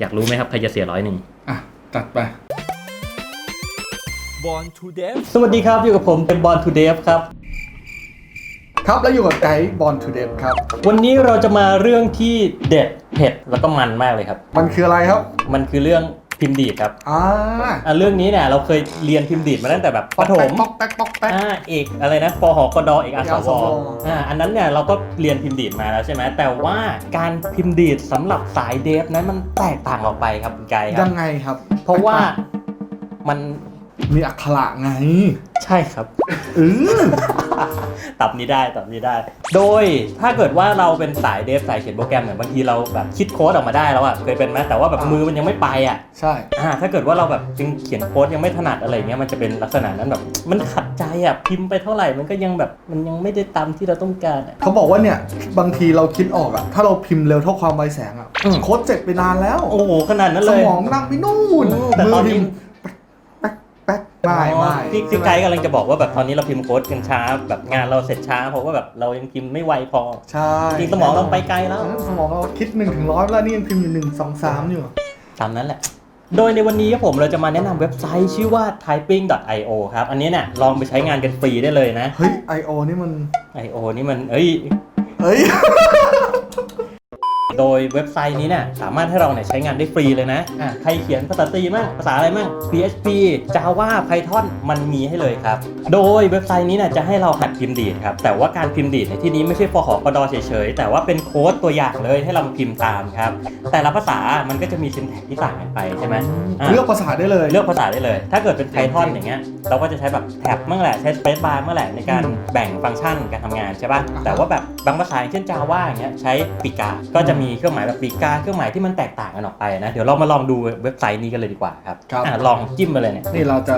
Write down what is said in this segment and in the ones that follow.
อยากรู้ไหมครับ ใครจะเสียร้อยหนึ่งอะจัดไป Born to Deaf สวัสดีครับ อยู่กับผมเป็นบอลทูเดฟครับ ครับแล้วอยู่กับไกด์บอลทูเดฟครับ วันนี้เราจะมาเรื่องที่เด็ดเผ็ดแล้วก็มันมากเลยครับ มันคืออะไรครับ มันคือเรื่อง พิมพ์ดีดครับอ่าอะเรื่องนี้เนี่ยเราเคยเรียนพิมพ์ดีดมาตั้งแต่แบบประถมป๊อกแป๊กป๊อกแป๊ก อ่าเอกอะไรนะปหกดเอกอาสเอกอาสววอ่าอันนั้นเนี่ยเราก็เรียนพิมพ์ดีดมาแล้วใช่ไหมแต่ว่าการพิมพ์ดีดสำหรับสายเดฟนั้นมันแตกต่างออกไปครับคุณไกด์ครัยับ งไงครับเพราะว่ามันมีอักขระไง ใช่ครับ เออ ตับนี้ได้ตับนี้ได้ โดยถ้าเกิดว่าเราเป็นสายเดฟสายเขียนโปรแกรมเนี่ยบางทีเราแบบคิดโค้ดออกมาได้แล้วอะเคยเป็นไหมแต่ว่าแบบอ่ามืมือมันยังไม่ไปอะใช่อ่าถ้าเกิดว่าเราแบบยังเขียนโค้ดยังไม่ถนัดอะไรเงี้ยมันจะเป็นลักษณะนั้นแบบ มันขัดใจอะพิมพ์ไปเท่าไหร่มันก็ยังแบบมันยังไม่ได้ตามที่เราต้องการอะเขาบอกว่าเนี่ย บางทีเราคิดออกอะถ้าเราพิมพ์เร็วเท่าความไวแสงอะอืม โค้ดเสร็จไปนานแล้ว โอ้โหขนาดนั้นสเลย มองนั่งไปนู่นอืมแต่ตอนนี้มืพิมพ์ ไม่อ๋อไม่ที่ที่ใช่หมไกด์กำลังจะบอกว่าแบบตอนนี้เราพิมพ์โค้ดกันช้าแบบงานเราเสร็จช้าเพราะว่าแบบเรายังพิมพ์ไม่ไวพอ ใช่จริงสมองเราไปไกลแล้ว สมองเราคิดหนึ่งถึงร้อยแล้วนี่ยังพิมพ์อยู่หนึ่งสองสามอยู่ ตามนั้นแหละ โดยในวันนี้ครับผมเราจะมาแนะนำเว็บไซต์ชื่อว่า typing.io ครับ อันนี้เนี่ยลองไปใช้งานกันฟรีได้เลยนะ เฮ้ย I.O. นี่มัน io นี่มันเอ้ย เฮ้ย โดยเว็บไซต์นี้เนี่ยสามารถให้เราเนี่ยใช้งานได้ฟรีเลยนะอะใครเขียนภาษาตีมั่งภาษาอะไรมั่ง PHP Java Python มันมีให้เลยครับ โดยเว็บไซต์นี้เนี่ยจะให้เราหัดพิมพ์ดีดครับ แต่ว่าการพิมพ์ดีดในที่นี้ไม่ใช่ปหปดเฉยๆ แต่ว่าเป็นโค้ดตัวอย่างเลยให้เราพิมพ์ตามครับ แต่ละภาษามันก็จะมี syntax ที่ต่างกันไปใช่ไหมอะ เลือกภาษาได้เลย เลือกภาษาได้เลย ถ้าเกิดเป็น Python อย่างเงี้ย เราก็จะใช้แบบแท็บเมื่อแหละ ใช้ space bar เมื่อแหละในการอืมแบ่งฟังก์ชันการทำงานใช่ป่ะอ่าฮะแต่ว่าแบบบางภาษาอย่างเช่น Java อย่างเงี้ยใช้ปีกา ก็จะมีเครื่องหมายแบบปีกาเครื่องหมายที่มันแตกต่างกันออกไปนะ เดี๋ยวเรามาลองดูเว็บไซต์นี้กันเลยดีกว่าครับครับ อะลองจิ้มไปเลยเนี่ย นี่เราจะ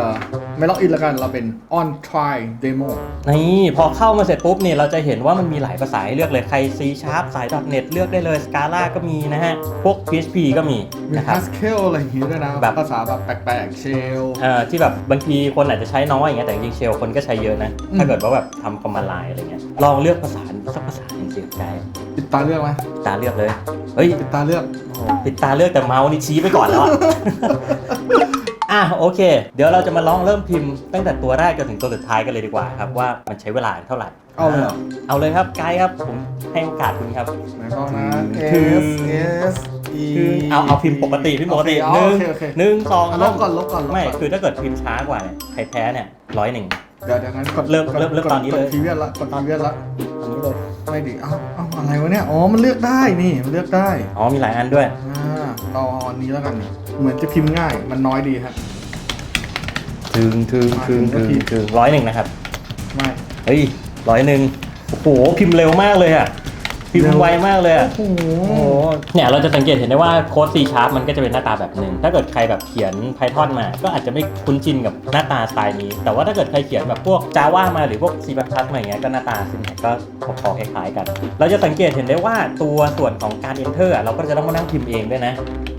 ไม่ล็อกอินแล้วกันเราเป็น on try demo นี่พอเข้ามาเสร็จปุ๊บเนี่ยเราจะเห็นว่ามันมีหลายภาษาให้เลือกเลยใคร C Sharp สาย .NET เลือกได้เลย Scala ก็มีนะฮะ พวก PHP ก็มีมี นะครับ Haskell อะไรอย่างงี้ด้วยนะแบบ ภาษาแบบแปลกๆ shell เอ่อที่แบบบางทีคนอาจจะใช้น้อยอย่างเงี้ยแต่จริงๆเชลคนก็ใช้เยอะนะ อืม ถ้าเกิดว่าแบบทำคอมมานด์ไลน์อะไรเงี้ยลองเลือกภาษาสักภาษาหนึ่งสิ ใจปิดตาเลือกไหมตาเลือกเลย เฮ้ย ปิดตาเลือก โอ้โหปิดตาเลือกแต่เมาส์นี่ชี้ไปก่อนแล้วอะ อะโอเค เดี๋ยวเราจะมาลองเริ่มพิมพ์ตั้งแต่ตัวแรกจนถึงตัวสุดท้ายกันเลยดีกว่าครับว่ามันใช้เวลาเท่าไหร่เอาเลยเหรอ เอาเลยครับไกด์ครับผมให้โอกาสคุณครับ ไหนบอกนะคือ S S E คือเอาเอาพิมพ์ปกติพิมพ์ปกติโอหเคนึ่งโอเคโอเคหนึ่งสองอะลบก่อนลบก่อนลบก่อนไม่คือถ้าเกิดพิมพ์ช้ากว่าเนี่ยใครแพ้เนี่ยร้อยหนึ่งเดี๋ยวเดี๋ยวงั้นกดเริ่มกดเริ่มเริ่มกดตอนนี้เลย กดทีเวียนละกดทีเวียนละอันนี้เลยไม่ดิเอ้าเอ้าอะไรวะเนี่ย อ๋อ มันเลือกได้นี่ มันเลือกได้ อ๋อมีหลายอันด้วย อ่าเราเอาอันนี้แล้วกันนี่เหมือนจะพิมพ์ง่าย มันน้อยดีฮะ ถึงถึงถึงถึงถึงร้อยหนึ่งนะครับ ไม่ เฮ้ยร้อยหนึ่งโอ้โหพิมพ์เร็วมากเลยอะ พิมเร็พ์วไวมากเลยอะโอ้โหโอ้โหเนี่ยเราจะสังเกตเห็นได้ว่าโค้ด C Sharp มันก็จะเป็นหน้าตาแบบหนึ่งถ้าเกิดใครแบบเขียน Python มา ก็อาจจะไม่คุ้นชินกับหน้าตาสไตล์นี้ แต่ว่าถ้าเกิดใครเขียนแบบพวก Java มาหรือพวก C++ มาอย่างเงี้ยก็หน้าตา syntax ก็พอๆคล้ายๆกัน เราจะสังเกตเห็นได้ว่าตัวส่วนของการ enter อะเราก็จะต้องมานั่งพิมพ์เองด้วยนะ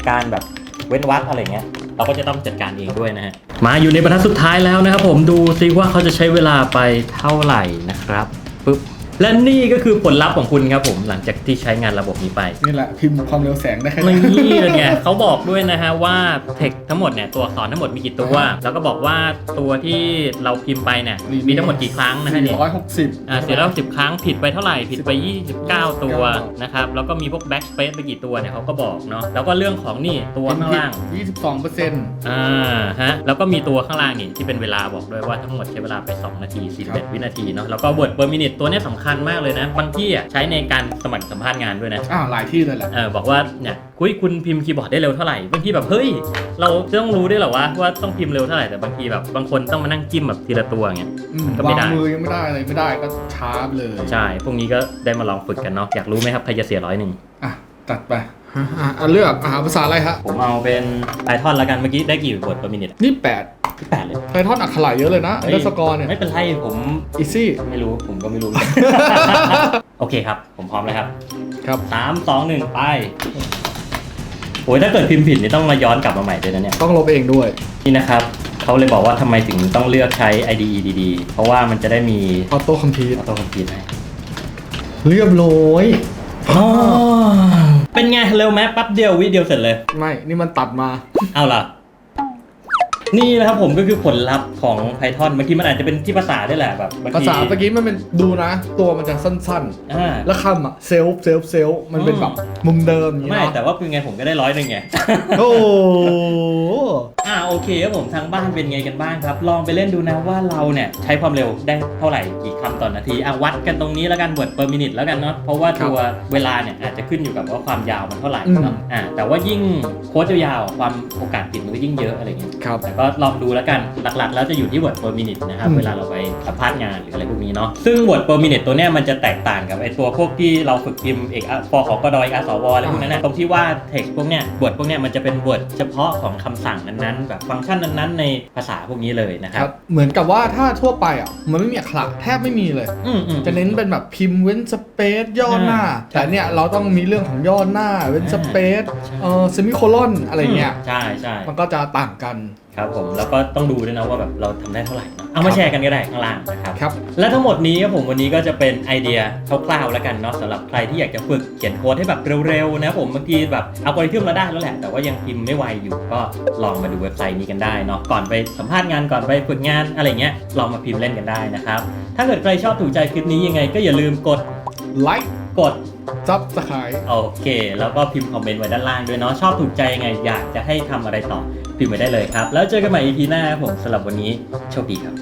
การแบบเว้นวรรคอะไรเงี้ยเราก็จะต้องจัดการเองด้วยนะฮะ มาอยู่ในบรรทัดสุดท้ายแล้วนะครับผมดูซิว่าเขาจะใช้เวลาไปเท่าไหร่นะครับปึ๊บ และนี่ก็คือผลลัพธ์ของคุณครับผมหลังจากที่ใช้งานระบบนี้ไป นี่แหละพิมพ์ความเร็วแสงได้แค่นี่นี้เป็นไงเขาบอกด้วยนะฮะว่าเทคทั้งหมดเนี่ยตัวอักษรทั้งหมดมีกี่ตัว แล้วก็บอกว่าตัวที่เราพิมพ์ไปเนี่ยมีทั้งหมดกี่ครั้งนะฮะสี่เนี่ยร้อยหกสิบอ่าเสียแล้วสิบครั้งผิดไปเท่าไหร่ผิดไป 29 ตัวนะครับแล้วก็มีพวก backspace ไปกี่ตัวเนี่ยเขาก็บอกเนาะแล้วก็เรื่องของนี่ตัวข้างล่างยี่สิบสองเปอร์เซ็นต์อ่าฮะแล้วก็มีตัวข้างล่างนี่ที่เป็นเวลาบอกด้วยว่าทั้งหมดใช้เวลาไป 2 นาทีครับ41วินาทีเนาะแล้วก็ word per minute ตัวเนี้ยสำคัญมากเลยนะบางที่อะใช้ในการสมัครสัมภาษณ์งานด้วยนะอ่าหลายที่เลยแหละเออบอกว่าเนี่ยคุยคุณพิมพ์คีย์บอร์ดได้เร็วเท่าไหร่บางทีแบบเฮ้ยเราจะต้องรู้ได้วยเหรอวะว่าต้องพิมพ์เร็วเท่าไหร่แต่บางทีแบบบางคนต้องมานั่งจิ้มแบบทีละตัวอย่างเงี้ยอืมก็ไม่วางได้มือยังไม่ได้อะไรไม่ได้ก็ช้าไปเลยใช่พวกนี้ก็ได้มาลองฝึกกันเนาะอยากรู้ไหมครับใครจะเสียร้อยหนึ่ง อะจัดไปอะอะเลือกอ่าภาษาอะไรฮะผมเอาเป็น Python ละกันเมื่อกี้ได้กี่ word per minute นี่แปด ที่แปดเลยไพทอนอักขระเยอะเลยนะอันเดอร์สกอร์เนี่ยไม่เป็นไรผมอีซี่ไม่รู้ผมก็ไม่รู้ โอเคครับ ผมพร้อมแล้วครับครับสามสองหนึ่งไปโอ้ยถ้าเกิดพิมพ์ผิดนี่ต้องมาย้อนกลับมาใหม่ด้วยนะเนี่ยต้องลบเองด้วยนี่นะครับเขาเลยบอกว่าทำไมถึงต้องเลือกใช้ IDE ดีๆ เพราะว่ามันจะได้มีออโต้คอมพิวออโต้คอมพิวต์ให้เรียบร้อยอ๋อเป็นไงเร็วไหมแป๊บเดียววิเดียวเสร็จเลย ไม่ นี่มันตัดมา เอาล่ะ นี่นะครับผมก็คือผลลัพธ์ของ Python เมื่อกี้มันอาจจะเป็นที่ภาษาได้วยแหละแบบบงทีภาษาเมื่อกี้มันเป็นดูนะ ตัวมันจะสั้นอ่า ๆ แล้วคำอะเซลฟ์เซลฟ์เซลฟ์มันเป็นอืมแบบมุมเดิมอย่างนี้ไม่เนาะแต่ว่าเป็นไงผมก็ได้ร้อยหนึ่งไง โอ้โห อ่าโอเคครับผมทางบ้านเป็นไงกันบ้างครับ ลองไปเล่นดูนะว่าเราเนี่ยใช้ความเร็วได้เท่าไหร่กี่คำต่อนนาทีอะวัดกันตรงนี้แล้วกัน word per minute แล้วกันเนาะเพราะว่าตัวเวลาเนี่ยอาจจะขึ้นอยู่กับว่าความยาวมันเท่าไหร่เนาะอ่าแต่ว่ายิ่งโค้ดยาวๆความโอกาสผิดมันก็ยิ่งเยอะอะไรเงี้ยครับ แต่ก็ลองดูแล้วกันหลักๆ แล้วจะอยู่ที่ word per minute นะครับอืมเวลาเราไปสัมภาษณ์งานหรืออะไรพวกนี้เนาะซึ่ง word per minute ตัวเนี้ยมันจะแตกต่างกับไอตัวพวกที่เราฝึกพิมพ์เอกฟอขอกดอยอสวอะไรพวกนั้นนะตรงที่ว่า text พวกเนี้ย word พวกเนี้ยมันจะเป็น word เฉพาะของคำสั่งนั้นๆ แบบฟังก์ชันนั้นๆ ในภาษาพวกนี้เลยนะคครัรับ บเหมือนกับว่าถ้าทั่วไปอะมันไม่มีอักขระแทบไม่มีเลย อืมอืม จะเน้นเป็นแบบพิมพ์เว้นสเปซย่อหน้าอ่าแต่เนี่ยเราต้องมีเรื่องของย่อหน้าเว้นสเปซใช่ เออเซมิโคลอนอะไรเงี้ย ใช่ใช่ มันก็จะต่างกัน ครับผมแล้วก็ต้องดูด้วยนะว่าแบบเราทำได้เท่าไหร่เนอะเอามาแชร์กันก็ได้ข้างล่างนะครับ ครับ และทั้งหมดนี้ครับผมวันนี้ก็จะเป็นไอเดียคร่าวๆแล้วกันเนาะสำหรับใครที่อยากจะฝึกเขียนโค้ดให้แบบเร็วๆนะผมบางทีแบบอัลกอริทึมเราได้แล้วแหละ แต่ว่ายังพิมพ์ไม่ไวอยู่ก็ลองมาดูเว็บไซต์นี้กันได้เนาะก่อนไปสัมภาษณ์งานก่อนไปฝึกงานอะไรเงี้ยลองมาพิมพ์เล่นกันได้นะครับถ้าเกิดใครชอบถูกใจคลิปนี้ยังไง ก็อย่าลืมกด ไลค์ กดซับสไครต์โอเค แล้วก็พิมพ์คอมเมนต์ไว้ด้านล่างด้วยเนาะชอบถูกใจยังไงอยากจะให้ทำอะไรต่อพิมพ์ไว้ได้เลยครับ แล้วเจอกันใหม่ EP หน้าครับผมสำหรับวันนี้โชคดีครับ